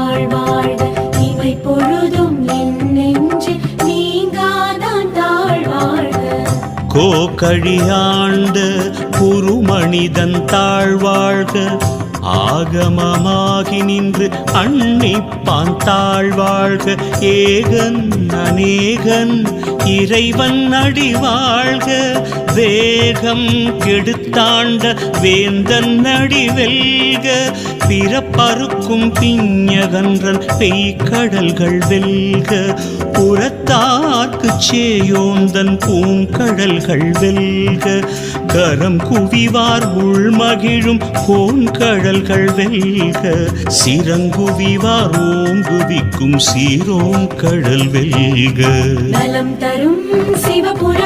நாள் குருமணிதன் தாழ்வாழ்க. ஆகமமாகி நின்று அன்னிப்பான் தாழ்வாழ்க. ஏகன் அநேகன் இறைவன் அடி வாழ்க வேகம் கெடுத்தாண்ட வேந்தன் அடி வெல்க. பிறப்பறுக்கும் பிஞகன்றன் பெய்கடல்கள் வெல்க. புறத்தார்க்கு சேயோந்தன் பூங்கடல்கள் வெல்க. கரம் குவிவார் உள்மகிழும் கோன்கடல்கள் வெல்க. சிறங்குவிவார் ஓங்குவிக்கும் சீரோன் கடல் வெல்க. நலம் தர தரும் சிவபுராணம்